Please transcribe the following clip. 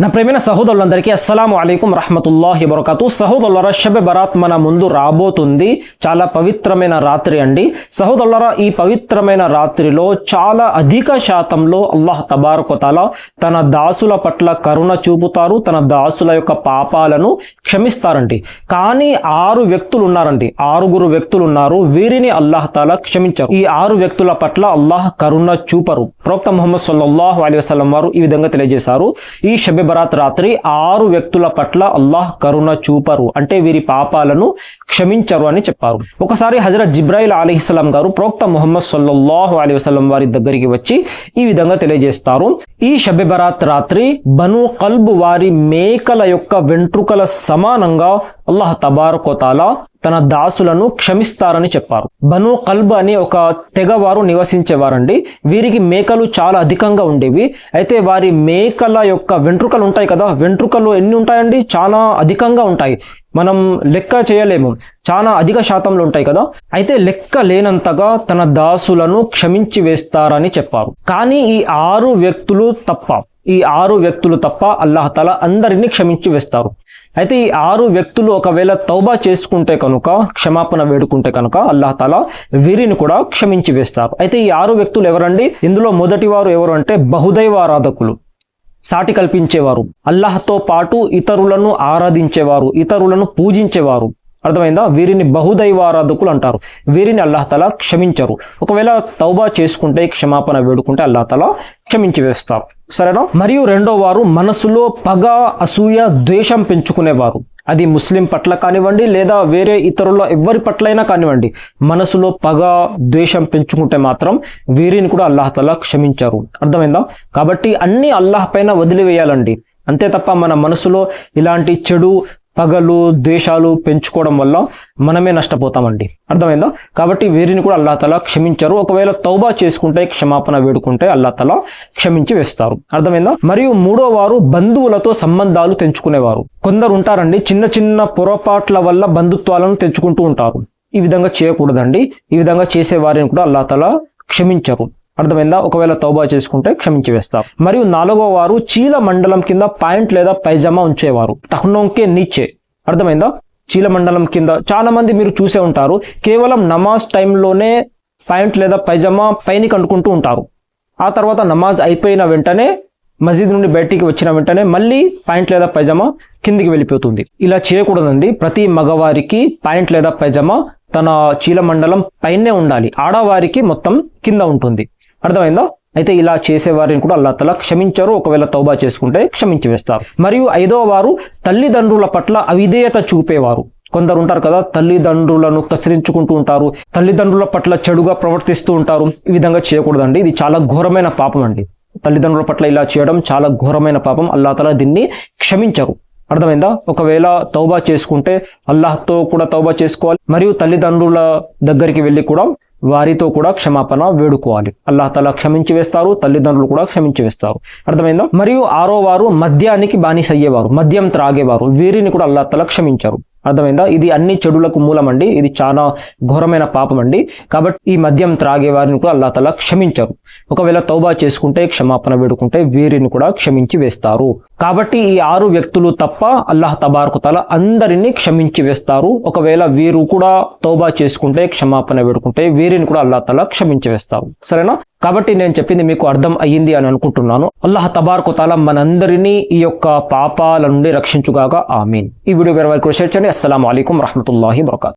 నా ప్రేమైన సహోదరులందరికీ అస్సలం అలైకుం రహమతుల్లాహి వరకతు సహోదరులరా షబె బరాత్ మన ముందు రాబోతుంది. చాలా పవిత్రమైన రాత్రి అండి. సహోదరులరా ఈ పవిత్రమైన రాత్రిలో చాలా అధిక శాతంలో అల్లాహ్ తబారకొతాల తన దాసుల పట్ల కరుణ చూపుతారు. తన దాసుల యొక్క పాపాలను క్షమిస్తారండి. కానీ ఆరు వ్యక్తులు ఉన్నారండి ఆరుగురు వ్యక్తులు ఉన్నారు వీరిని అల్లాహ్ తాలా క్షమించారు. ఈ ఆరు వ్యక్తుల పట్ల అల్లాహ్ కరుణ చూపరు. ప్రవక్త ముహమ్మద్ సల్లల్లాహు అలీ వసలం వారు ఈ విధంగా తెలియజేశారు. ఈ షబె బరాత్ రాత్రి ఆరు వ్యక్తుల పట్ల అల్లాహ్ కరుణ చూపరు. అంటే వీరి పాపాలను క్షమించరు అని చెప్పారు. ఒకసారి హజరత్ జిబ్రాయిల్ అలీహిస్లాం గారు ప్రోక్త ముహమ్మద్ సల్లల్లాహు అలీ వసలం వారి దగ్గరికి వచ్చి ఈ విధంగా తెలియజేస్తారు. ఈ షబె బరాత్ రాత్రి బను కల్బ్ వారి మేకల యొక్క వెంట్రుకల సమానంగా అల్లాహ్ తబారుకోతాలా తన దాసులను క్షమిస్తారని చెప్పారు. బను కల్బ్ అని ఒక తెగవారు నివసించేవారండి. వీరికి మేకలు చాలా అధికంగా ఉండేవి. అయితే వారి మేకల యొక్క వెంట్రుకలు ఉంటాయి కదా వెంట్రుకలు ఎన్ని ఉంటాయండి? చాలా అధికంగా ఉంటాయి. మనం లెక్క చేయలేము. చాలా అధిక శాతంలో ఉంటాయి కదా. అయితే లెక్క లేనంతగా తన దాసులను క్షమించి వేస్తారని చెప్పారు. కానీ ఈ ఆరు వ్యక్తులు తప్ప ఈ ఆరు వ్యక్తులు తప్ప అల్లాహతల అందరినీ క్షమించి వేస్తారు. అయితే ఈ ఆరు వ్యక్తులు ఒకవేళ తౌబా చేసుకుంటే కనుక క్షమాపణ వేడుకుంటే కనుక అల్లాహతాలా వీరిని కూడా క్షమించి వేస్తారు. అయితే ఈ ఆరు వ్యక్తులు ఎవరండి? ఇందులో మొదటి వారు ఎవరు అంటే బహుదైవారాధకులు సాటి కల్పించేవారు. అల్లాహ్తో పాటు ఇతరులను ఆరాధించేవారు ఇతరులను పూజించేవారు. అర్థమైందా? వీరిని బహుదైవారాధకులు అంటారు వీరిని అల్లాహతలా క్షమించరు. ఒకవేళ తౌబా చేసుకుంటే క్షమాపణ వేడుకుంటే అల్లాహతలా క్షమించి వేస్తారు. సరేనా? మరియు రెండో వారు మనసులో పగ అసూయ ద్వేషం పెంచుకునేవారు. అది ముస్లిం పట్ల కానివ్వండి లేదా వేరే ఇతరుల ఎవరి పట్లైనా కానివ్వండి మనసులో పగ ద్వేషం పెంచుకుంటే మాత్రం వీరిని కూడా అల్లాహతలా క్షమించారు. అర్థమైందా? కాబట్టి అన్ని అల్లాహ్ పైన వదిలివేయాలండి. అంతే తప్ప మన మనసులో ఇలాంటి చెడు పగలు ద్వేషాలు పెంచుకోవడం వల్ల మనమే నష్టపోతామండి. అర్థమైందా? కాబట్టి వీరిని కూడా అల్లా తల క్షమించారు. ఒకవేళ తౌబా చేసుకుంటే క్షమాపణ వేడుకుంటే అల్లా తల క్షమించి వేస్తారు. అర్థమైందా? మరియు మూడో వారు బంధువులతో సంబంధాలు తెంచుకునేవారు. కొందరు ఉంటారండి చిన్న చిన్న పొరపాట్ల వల్ల బంధుత్వాలను తెంచుకుంటూ ఉంటారు. ఈ విధంగా చేయకూడదండి. ఈ విధంగా చేసే వారిని కూడా అల్లా తల క్షమించరు. అర్థమైందా? ఒకవేళ తౌబా చేసుకుంటే క్షమించి వేస్తారు మరియు నాలుగో వారు చీల మండలం కింద పాయింట్ లేదా పైజామా ఉంచేవారు. టహ్నోంకే నీచే. అర్థమైందా? చీల మండలం కింద చాలా మంది మీరు చూసే ఉంటారు. కేవలం నమాజ్ టైంలోనే పాయింట్ లేదా పైజమా పైని కండుకుంటూ ఉంటారు. ఆ తర్వాత నమాజ్ అయిపోయిన వెంటనే మసీద్ నుండి బయటికి వచ్చిన వెంటనే మళ్ళీ పాయింట్ లేదా పైజమా కిందికి వెళ్ళిపోతుంది. ఇలా చేయకూడదండి. ప్రతి మగవారికి పాయింట్ లేదా పైజమా తన చీల మండలం పైనే ఉండాలి. ఆడవారికి మొత్తం కింద ఉంటుంది. అర్థమైందా? అయితే ఇలా చేసేవారిని కూడా అల్లా తల క్షమించరు ఒకవేళ తౌబా చేసుకుంటే క్షమించి వేస్తారు. మరియు ఐదో వారు తల్లిదండ్రుల పట్ల అవిధేయత చూపేవారు. కొందరు ఉంటారు కదా తల్లిదండ్రులను కసిరించుకుంటూ ఉంటారు తల్లిదండ్రుల పట్ల చెడుగా ప్రవర్తిస్తూ ఉంటారు. ఈ విధంగా చేయకూడదండి. ఇది చాలా ఘోరమైన పాపం అండి. తల్లిదండ్రుల పట్ల ఇలా చేయడం చాలా ఘోరమైన పాపం. అల్లా తల దీన్ని క్షమించరు. అర్థమైందా? ఒకవేళ తౌబా చేసుకుంటే అల్లాహ్తో కూడా తౌబా చేసుకోవాలి. మరియు తల్లిదండ్రుల దగ్గరికి వెళ్ళి కూడా వారితో కూడా క్షమాపణ వేడుకోవాలి. అల్లాహ్ తల క్షమించి వేస్తారు తల్లిదండ్రులు కూడా క్షమించి వేస్తారు. అర్థమైందా? మరియు ఆరో వారు మద్యానికి బానిస అయ్యేవారు మద్యం త్రాగేవారు. వీరిని కూడా అల్లాహ్ తల క్షమించారు. అర్థమైందా? ఇది అన్ని చెడులకు మూలం అండి ఇది చాలా ఘోరమైన పాపం అండి కాబట్టి ఈ మద్యం త్రాగే వారిని కూడా అల్లా తల క్షమించరు. ఒకవేళ తౌబా చేసుకుంటే క్షమాపణ వేడుకుంటే వీరిని కూడా క్షమించి వేస్తారు. కాబట్టి ఈ ఆరు వ్యక్తులు తప్ప అల్లాహ్ తబార్కు తల అందరినీ క్షమించి వేస్తారు. ఒకవేళ వీరు కూడా తౌబా చేసుకుంటే క్షమాపణ వేడుకుంటే వీరిని కూడా అల్లా తల క్షమించి వేస్తారు. సరేనా? కాబట్టి నేను చెప్పింది మీకు అర్థం అయ్యింది అని అనుకుంటున్నాను. అల్లాహ్ తబార్కు తాల మనందరినీ ఈ యొక్క పాపాల నుండి రక్షించుగాక. ఆమీన్. ఈ వీడియో వేరే వారికి షేర్ చేయండి. అస్సలం అయికం రహమతుల్లాహి వరకాత్